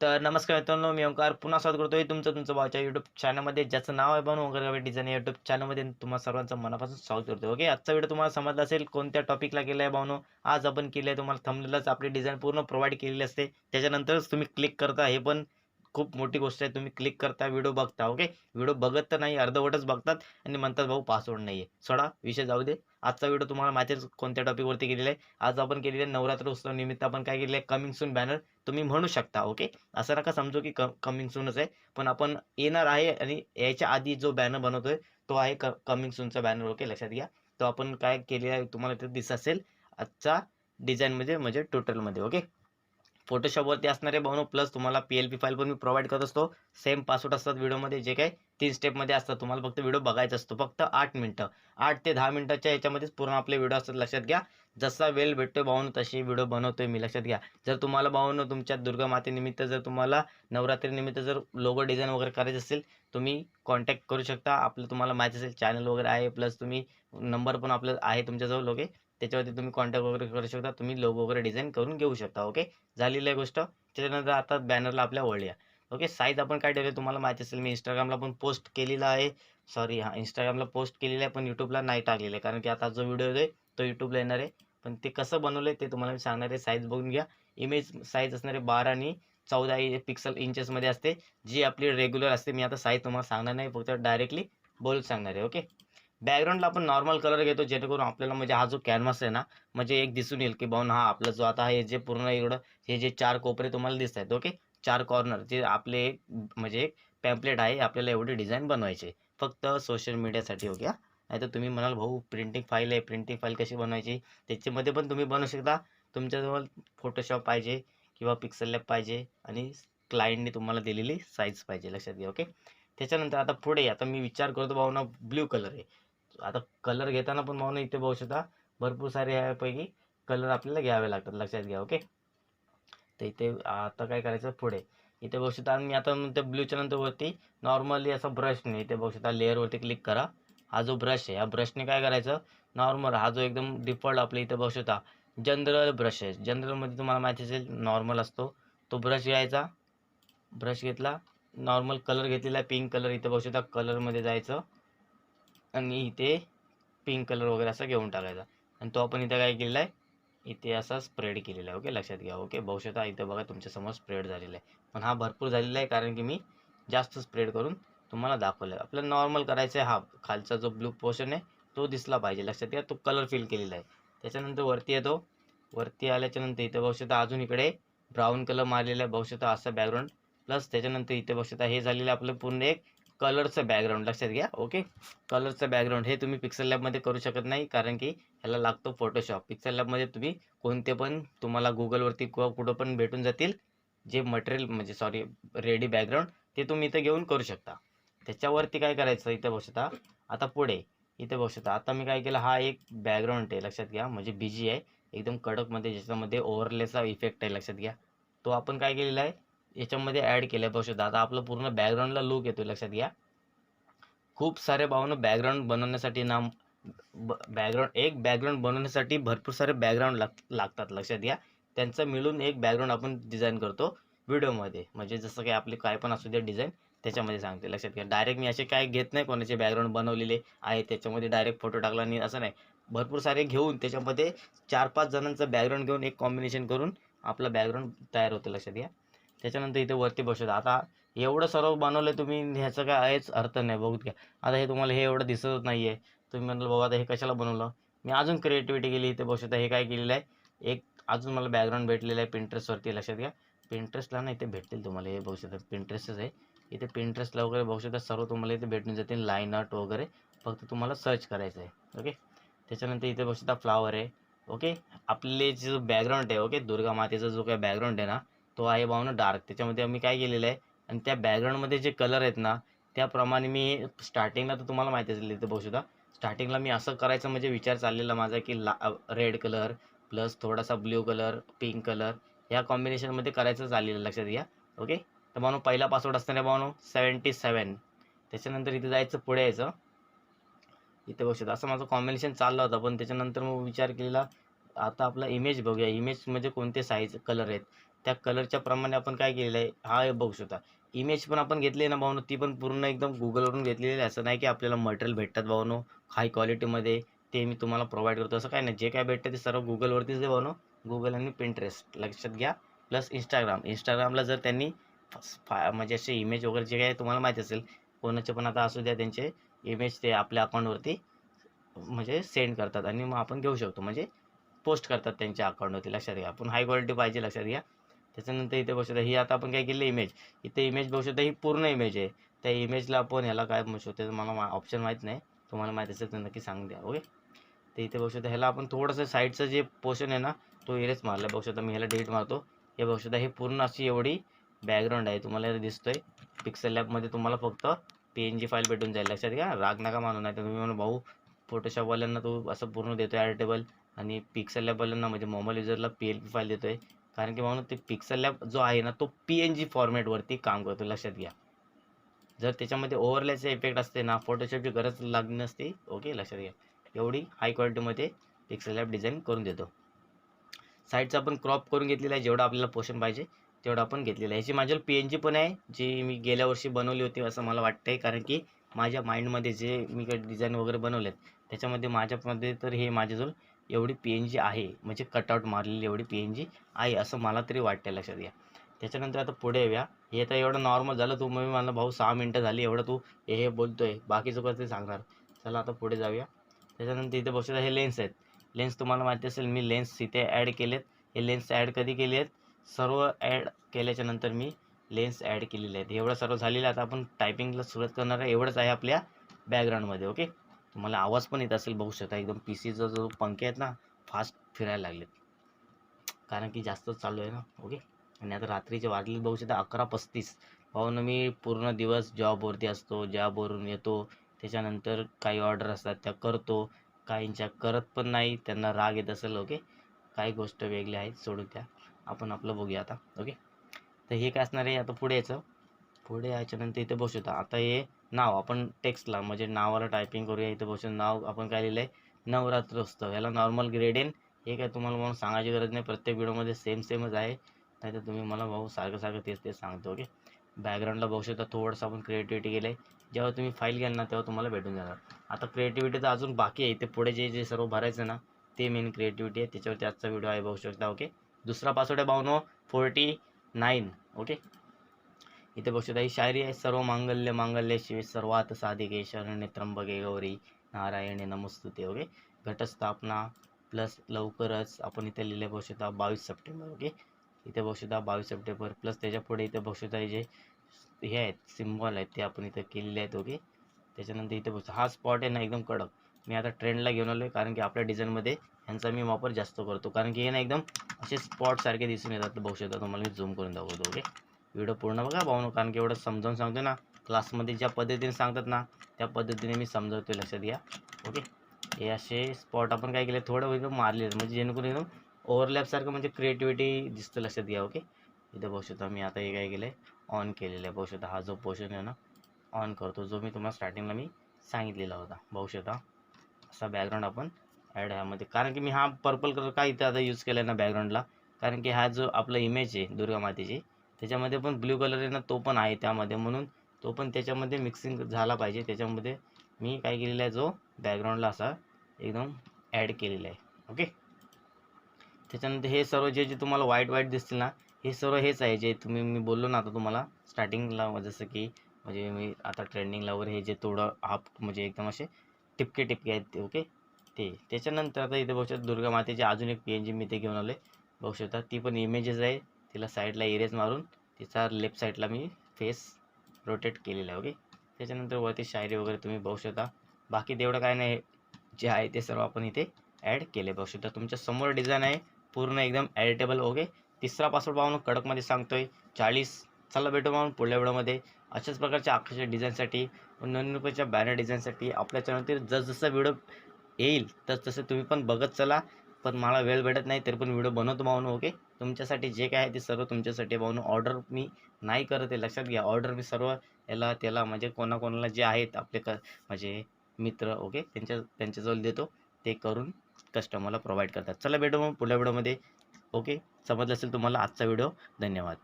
तर नमस्कार मित्रांनो मी ओंकार पुन्हा स्वागत करतोय तुमचं तुमचं भावच्या युट्यूब चॅनलमध्ये ज्याचं नाव आहे बनवून ओंकार डिझाईन युट्यूब चॅनलमध्ये तुम्हाला सर्वांचं मनापासून स्वागत करतो ओके आजचा व्हिडिओ तुम्हाला समजला असेल कोणत्या टॉपिकला गेला आहे भावनो? आज आपण केलं आहे तुम्हाला थंबनेलच आपली डिझाईन पूर्ण प्रोव्हाइड केलेली असते. त्याच्यानंतरच तुम्ही क्लिक करता हे पण खूप मोठी गोष्ट आहे. तुम्ही क्लिक करता व्हिडिओ बघता ओके व्हिडिओ बघत तर नाही अर्धवटच बघतात आणि म्हणतात भाऊ पासवर्ड नाही आहे सोडा विषय जाऊ दे. आजचा व्हिडिओ तुम्हाला माहितीच कोणत्या टॉपिकवरती केलेला आहे? आज आपण केलेले आहे नवरात्र उत्सव निमित्त आपण काय केलेलं आहे? कमिंग सून बॅनर तुम्ही म्हणू शकता ओके असं नका समजू की क कमिंग सूनच आहे. पण आपण येणार आहे आणि याच्या आधी जो बॅनर बनवतोय तो आहे क कमिंग सूनचा बॅनर ओके लक्षात घ्या. तो आपण काय केलेला आहे तुम्हाला ते दिसत असेल. आजचा डिझाईनमध्ये म्हणजे, म्हणजे टोटलमध्ये ओके फोटोशॉपवरती असणारे बनव प्लस तुम्हाला पी एल पी फाईल पण मी प्रोव्हाइड करत असतो. सेम पासवर्ड असतात व्हिडिओमध्ये जे काही तीन स्टेपमध्ये असतात. तुम्हाला फक्त व्हिडिओ बघायचा असतो. फक्त आठ मिनटं. आठ ते दहा मिनटाच्या याच्यामध्येच पूर्ण आपले व्हिडिओ असतात. लक्षात घ्या. जसा वेळ भेटतो भाऊन तशी व्हिडिओ बनवतोय मी. लक्षात घ्या. जर तुम्हाला भाऊन तुमच्या दुर्गा मातेनिमित्त जर तुम्हाला नवरात्रीनिमित्त जर लोगो डिझाईन वगैरे करायचं असेल तुम्ही कॉन्टॅक्ट करू शकता. आपलं तुम्हाला माहिती असेल चॅनल वगैरे आहे. प्लस तुम्ही नंबर पण आपलं आहे तुमच्याजवळ लोके त्याच्यावरती तुम्ही कॉन्टॅक्ट वगैरे करू शकता. तुम्ही लोगो वगैरे डिझाईन करून घेऊ शकता ओके झालेली आहे गोष्ट. त्याच्यानंतर आता बॅनरला आपल्या वळूया. ओके साईज आपण काय ठेवले तुम्हाला माहिती असेल मी इंस्टाग्रामला पण पोस्ट केलेला आहे. सॉरी हां इंस्टाग्रामला पोस्ट केलेला आहे पण यूट्यूबला नाही टाकलेलं आहे. कारण की आता जो व्हिडिओ आहे तो यूट्यूबला येणार आहे. पण ते कसं बनवलं आहे ते तुम्हाला मी सांगणार आहे. साईज बघून घ्या. इमेज साईज असणारे बारा आणि चौदा पिक्सल इंचेसमध्ये असते. जी आपली रेग्युलर असते मी आता साईज तुम्हाला सांगणार नाही. फक्त डायरेक्टली बोलून सांगणार आहे ओके बॅकग्राऊंडला आपण नॉर्मल कलर घेतो जेणेकरून आपल्याला म्हणजे हा जो कॅनव्हास आहे ना म्हणजे एक दिसून येईल की बाऊन हा आपला जो आता हे जे पूर्ण एवढं हे जे चार कोपरे तुम्हाला दिसत आहेत ओके चार कॉर्नर जे आपले एक म्हणजे एक पॅम्पलेट आहे आपल्याला एवढे डिझाईन बनवायचे. फक्त सोशल मीडियासाठी ओके नाही तर तुम्ही म्हणाल भाऊ प्रिंटिंग फाईल आहे प्रिंटिंग फाईल कशी बनवायची? त्याच्यामध्ये पण तुम्ही बनवू शकता. तुमच्याजवळ फोटोशॉप पाहिजे किंवा पिक्सल लॅब पाहिजे आणि क्लायंटने तुम्हाला दिलेली साईज पाहिजे. लक्षात घ्या ओके त्याच्यानंतर आता पुढे आता मी विचार करतो भाऊ ना ब्ल्यू कलर आहे. आता कलर घेताना पण म्हणून इथे बघू शकता. भरपूर सारे ह्यापैकी कलर आपल्याला घ्यावे लागतात. लक्षात घ्या ओके तर इथे आता काय करायचं? पुढे. इथे बघू शकता आणि मी आता ते ब्ल्यूच्या नंतर वरती नॉर्मली असं ब्रशने इथे बघू शकता लेअरवरती क्लिक करा. हा जो ब्रश आहे या ब्रशने काय करायचं? नॉर्मल हा जो एकदम डिफॉल्ट आपल्या इथे बघू शकता जनरल ब्रश आहे. जनरलमध्ये तुम्हाला माहिती असेल नॉर्मल असतो. तो ब्रश घ्यायचा. ब्रश घेतला. नॉर्मल कलर घेतलेला पिंक कलर इथे बघू शकता कलरमध्ये जायचं. आणि इथे पिंक कलर वगैरे असा घेऊन टाकायचा. आणि तो आपण इथे काय केलेला आहे इथे असा स्प्रेड केलेला आहे ओके लक्षात घ्या ओके बघू इथं इथे बघा तुमच्यासमोर स्प्रेड झालेला आहे. पण हा भरपूर झालेला आहे कारण की मी जास्त स्प्रेड करून तुम्हाला दाखवलं आहे आपल्याला नॉर्मल करायचं आहे हा. खालचा जो ब्लू पोर्शन आहे तो दिसला पाहिजे. लक्षात घ्या तो कलर फिल केलेला आहे. त्याच्यानंतर वरती येतो. वरती आल्याच्यानंतर इथे बघू अजून इकडे ब्राऊन कलर मारलेला आहे. बघू असा असं बॅकग्राऊंड प्लस त्याच्यानंतर इथे बघू हे झालेलं आहे आपलं पूर्ण एक कलरचं बॅकग्राऊंड लक्षात घ्या ओके कलरचं बॅकग्राऊंड हे तुम्ही पिक्सल लॅबमध्ये करू शकत नाही कारण की ह्याला लागतो फोटोशॉप पिक्सल लॅबमध्ये तुम्ही कोणते पण तुम्हाला गुगलवरती किंवा कुठं पण भेटून जातील जे मटेरियल म्हणजे सॉरी रेडी बॅकग्राऊंड ते तुम्ही इथं घेऊन करू शकता. त्याच्यावरती काय करायचं इथं बघू शकता? आता पुढे इथे बघू शकता. आता मी काय केलं हा एक बॅकग्राऊंड आहे लक्षात घ्या म्हणजे बिजी आहे एकदम कडकमध्ये ज्याच्यामध्ये ओव्हरलेचा इफेक्ट आहे लक्षात घ्या. तो आपण काय केलेला आहे? याच्यामध्ये ॲड केलं पाहू शकता. आता आपलं पूर्ण बॅकग्राऊंडला लुक येतो लक्षात घ्या. खूप सारे भावनं बॅकग्राऊंड बनवण्यासाठी ना बॅकग्राऊंड एक बॅकग्राऊंड बनवण्यासाठी भरपूर सारे बॅकग्राऊंड लाग लागतात लक्षात घ्या. त्यांचं मिळून एक बॅकग्राऊंड आपण डिझाईन करतो व्हिडिओमध्ये म्हणजे जसं काही आपले काय पण असू दे डिझाईन त्याच्यामध्ये सांगते लक्षात घ्या. डायरेक्ट मी असे काय घेत नाही कोणाचे बॅकग्राऊंड बनवलेले आहे त्याच्यामध्ये डायरेक्ट फोटो टाकला आणि असं नाही. भरपूर सारे घेऊन त्याच्यामध्ये चार पाच जणांचं बॅकग्राऊंड घेऊन एक कॉम्बिनेशन करून आपलं बॅकग्राऊंड तयार होतं लक्षात घ्या. त्याच्यानंतर इथे वरती बसत आता एवढं सर्व बनवलं तुम्ही ह्याचं काय आहेच अर्थ नाही. बघू घ्या आता हे तुम्हाला हे एवढं दिसतच नाही आहे तुम्ही म्हणाल बाबा आता हे कशाला बनवलं? मी अजून क्रिएटिव्हिटी केली इथे बघू शकता हे काय केलेलं आहे? एक अजून मला बॅकग्राऊंड भेटलेलं आहे पिंटरेस्टवरती लक्षात घ्या. पिंटरेस्टला ना इथे भेटतील तुम्हाला हे बघू शकता. पिंटरेस्टच आहे. इथे पिंटरेस्टला वगैरे बघू शकता. सर्व तुम्हाला इथे भेटून जातील. लाईन आर्ट वगैरे. फक्त तुम्हाला सर्च करायचं आहे. ओके त्याच्यानंतर इथे बघू शकता फ्लावर आहे. ओके आपले जो बॅकग्राऊंड आहे. ओके दुर्गा मातेचा जो काय बॅकग्राऊंड आहे ना तो आहे भावना डार्क त्याच्यामध्ये आम्ही काय केलेलं आहे आणि त्या बॅकग्राऊंडमध्ये जे कलर आहेत ना त्याप्रमाणे मी स्टार्टिंगला तर तुम्हाला माहिती असेल तिथे बघू स्टार्टिंगला मी असं करायचं म्हणजे विचार चाललेला माझा की ला रेड कलर प्लस थोडासा ब्ल्यू कलर पिंक कलर ह्या कॉम्बिनेशनमध्ये करायचं चाललेलं लक्षात घ्या. ओके तर म्हणून पहिला पासवर्ड असताना भावनो सेवन्टी सेवन त्याच्यानंतर इथे जायचं पुढे यायचं. इथे बघू शकता असं माझं कॉम्बिनेशन चाललं होतं पण त्याच्यानंतर मग विचार केलेला आता आपला इमेज बघूया. इमेज म्हणजे कोणते साईज कलर आहेत? त्या कलरच्या प्रमाणे आपण काय केलेलं आहे हा बघू शकता इमेज पण आपण घेतली ना भाऊनो ती पण पूर्ण एकदम गुगलवरून घेतलेली आहे. असं नाही की आपल्याला मटेरियल भेटतात भाऊनो हाय क्वालिटीमध्ये ते मी तुम्हाला प्रोव्हाइड करतो. असं काय नाही जे काय भेटतं ते सर्व गुगलवरतीच आहे भाऊनो गुगल आणि पिंटरेस्ट लक्षात घ्या. प्लस इंस्टाग्राम इंस्टाग्रामला जर त्यांनी फा म्हणजे असे इमेज वगैरे जे काय तुम्हाला माहीत असेल कोणाचे पण आता असू द्या त्यांचे इमेज ते आपल्या अकाउंटवरती म्हणजे सेंड करतात. आणि मग आपण घेऊ शकतो. म्हणजे पोस्ट करतात त्यांच्या अकाउंटवरती लक्षात घ्या. आपण हाय क्वालिटी पाहिजे लक्षात घ्या. त्याच्यानंतर इथे बघू शकता ही आता आपण काय केली इमेज इथे इमेज बघू शकता ही पूर्ण इमेज आहे. त्या इमेजला आपण ह्याला काय म्हणू शकतो ते मला ऑप्शन माहीत नाही. तुम्हाला माहीत असेल तर नक्की सांग द्या ओके तर इथे बघू शकता ह्याला आपण थोडंसं साईडचं जे पोर्शन आहे ना तो इरेज मारला. बघू शकता मी ह्याला डिलीट मारतो. हे बघू शकता हे पूर्ण अशी एवढी बॅकग्राऊंड आहे. तुम्हाला इथे दिसतोय. पिक्सल लॅबमध्ये तुम्हाला फक्त पी एन जी फाईल भेटून जाईल. लक्षात घ्या. राग नका मानू नाही तर तुम्ही म्हणून भाऊ फोटोशॉपवाल्यांना तो असं पूर्ण देतोय ॲडिटेबल आणि पिक्सल लॅबवाल्यांना म्हणजे मोबाईल युजरला पी एल पी फाईल देतोय. कारण की म्हणून ते पिक्सल लॅब जो आहे ना तो पी एन जी फॉर्मॅटवरती काम करतो. लक्षात घ्या. जर त्याच्यामध्ये ओव्हरलॅचे इफेक्ट असते ना फोटोशॉपची गरज लागली नसते ओके लक्षात घ्या. एवढी हाय क्वालिटीमध्ये पिक्सल लॅब डिझाईन करून देतो. साईडचं आपण क्रॉप करून घेतलेलं आहे जेवढं आपल्याला पोषण पाहिजे तेवढं आपण घेतलेलं आहे. ह्याची माझ्यावर पी एन जी पण आहे जी मी गेल्या वर्षी बनवली होती असं मला वाटतं आहे कारण की माझ्या माइंडमध्ये जे मी काही डिझाईन वगैरे बनवलेत त्याच्यामध्ये माझ्यामध्ये तर हे माझ्याजवळ एवढी पी एन जी आहे म्हणजे कटआउट मारलेली एवढी पी एन जी आहे असं मला तरी वाटते लक्षात घ्या. त्याच्यानंतर आता पुढे येऊया. हे तर एवढं नॉर्मल झालं तू मग मला भाऊ सहा मिनटं झाली एवढं तू हे हे बोलतोय बाकीचं कसं ते सांगणार. चला आता पुढे जाऊया. त्याच्यानंतर इथे बघू हे लेन्स आहेत. लेन्स तुम्हाला माहिती असेल मी लेन्स इथे ॲड केलेत. हे लेन्स ॲड कधी केले आहेत? सर्व ॲड केल्याच्यानंतर मी लेन्स ॲड केलेले आहेत. एवढं सर्व झालेलं आहे आता आपण टायपिंगला सुरुवात करणार आहे. एवढंच आहे आपल्या बॅकग्राऊंडमध्ये ओके तुम्हाला आवाज पण येत असेल बघू शकता एकदम पी सीचा जो पंखे आहेत ना फास्ट फिरायला लागलेत. कारण की जास्त चालू आहे ना ओके आणि आता रात्रीचे वाजले बघू शकता अकरा पस्तीस. पाहून मी पूर्ण दिवस जॉबवरती असतो जॉबवरून येतो त्याच्यानंतर काही ऑर्डर असतात त्या करतो. काहींच्या करत पण नाही त्यांना राग येत असेल ओके काही गोष्ट वेगळी आहेत सोडू द्या. आपण आपलं बघूया आता ओके तर हे काय असणार आहे आता पुढे यायचं. पुढे यायच्यानंतर इथे बसू शकता. आता हे नाव आपण टेक्स्टला म्हणजे नावाला टायपिंग करूया इथे बसून नाव आपण काय लिहिलं आहे नवरात्रोत्सव. याला नॉर्मल ग्रेडेन हे काय तुम्हाला म्हणून सांगायची गरज नाही. प्रत्येक व्हिडिओमध्ये सेम सेमच आहे. नाही तर तुम्ही मला भाऊ सारखं सारखं तेच तेच सांगतो ओके बॅकग्राऊंडला बघू शकता थोडंसं आपण क्रिएटिव्हिटी केलं आहे जेव्हा तुम्ही फाईल घ्याल ना तेव्हा तुम्हाला भेटून जाणार. आता क्रिएटिव्हिटी तर अजून बाकी आहे. ते पुढे जे जे सर्व भरायचं ना ते मेन क्रिएटिव्हिटी आहे. त्याच्यावरती आजचा व्हिडिओ आहे बघू शकता ओके दुसरा पासवर्ड आहे भावनो फोर्टी नाईन ओके इथे बघू ही शायरी आहे सर्व मांगल्य मांगल्य शिवे सर्वात साधिके शरण्य त्र्यंबके गौरी नारायणे नमस्तुते ओके? घटस्थापना प्लस लवकरच आपण इथे लिहिले बघू शकता बावीस सप्टेंबर ओके? इथे बघू शकता बावीस सप्टेंबर प्लस त्याच्या पुढे इथे बघू शकता जे हे आहेत सिम्बॉल आहेत ते आपण इथे केलेले आहेत ओके? त्याच्यानंतर इथे बघू हा स्पॉट आहे ना एकदम कडक. मी आता ट्रेंडला घेऊन आलो आहे कारण की आपल्या डिझाईनमध्ये ह्यांचा मी वापर जास्त करतो. कारण की हे ना एकदम असे स्पॉट सारखे दिसून येतात बघू शकता तुम्हाला मी झूम करून दाखवतो ओके? व्हिडिओ पूर्ण बघा भाऊ कारण की एवढं समजावून सांगतो ना क्लासमध्ये ज्या पद्धतीने सांगतात ना त्या पद्धतीने मी समजवतो लक्षात घ्या. ओके हे असे स्पॉट आपण काय केले थोडं वेगळं मारले म्हणजे जेणेकरून एकदम ओव्हरलॅपसारखं म्हणजे क्रिएटिव्हिटी दिसतं लक्षात घ्या ओके इथं बघू शकता मी आता हे काय केलं आहे ऑन केलेलं आहे. बघू शकता हा जो पोर्शन आहे ना ऑन करतो. जो मी तुम्हाला स्टार्टिंगला मी सांगितलेला होता. बघू शकता असा बॅकग्राऊंड आपण ॲड ह्यामध्ये. कारण की मी हा पर्पल कलर का इथे आता यूज केला आहे ना बॅकग्राऊंडला कारण की हा जो आपला इमेज आहे दुर्गा मातेची त्याच्यामध्ये पण ब्ल्यू कलर आहे ना तो पण आहे त्यामध्ये. म्हणून तो पण त्याच्यामध्ये मिक्सिंग झाला पाहिजे. त्याच्यामध्ये मी काय केलेला आहे जो बॅकग्राऊंडला असा एकदम ॲड केलेला आहे. ओके त्याच्यानंतर हे सर्व जे जे तुम्हाला वाईट वाईट दिसतील ना हे सर्व हेच आहे जे तुम्ही मी बोललो ना आता तुम्हाला स्टार्टिंगला जसं की म्हणजे मी आता ट्रेंडिंगला वगैरे हे जे थोडं हाफ म्हणजे एकदम असे टिपके टिपके आहेत ते ओके ते. त्याच्यानंतर आता इथे बघू शकता दुर्गा मातेची अजून एक पी एन जी मी ते घेऊन आलो आहे बघू शकता ती पण इमेजेस आहे. तिला साईडला इरेज मारून तिचा लेफ्ट साईडला मी फेस रोटेट केलेला आहे ओके त्याच्यानंतर वरती शायरी वगैरे तुम्ही बघू शकता. बाकी तेवढं काय नाही जे आहे ते सर्व आपण इथे ॲड केले बघू शकता. तुमच्यासमोर डिझाईन आहे पूर्ण एकदम ॲडिटेबल ओके तिसरा पासवर्ड पाहून कडकमध्ये सांगतोय चाळीस चला भेटू म्हणून पुढल्या व्हिडिओमध्ये. अशाच प्रकारच्या आकाशाच्या डिझाईनसाठी नवीन रुपयाच्या बॅनर डिझाईनसाठी आपल्या चॅनलतील जसजसा व्हिडिओ येईल तसतसे तुम्ही पण बघत चला. पण मला वेळ भेटत नाही तरी पण व्हिडिओ बनवतो भाऊन ओके तुमच्यासाठी जे काय आहे ते सर्व तुमच्यासाठी भाऊन ऑर्डर मी नाही करत आहे. लक्षात घ्या ऑर्डर मी सर्व याला त्याला म्हणजे कोणाकोणाला जे आहेत आपले क म्हणजे मित्र ओके त्यांच्या त्यांच्याजवळ देतो. ते करून कस्टमरला प्रोव्हाइड करतात. चला भेटू मग पुढल्या व्हिडिओमध्ये ओके समजलं असेल तुम्हाला आजचा व्हिडिओ धन्यवाद.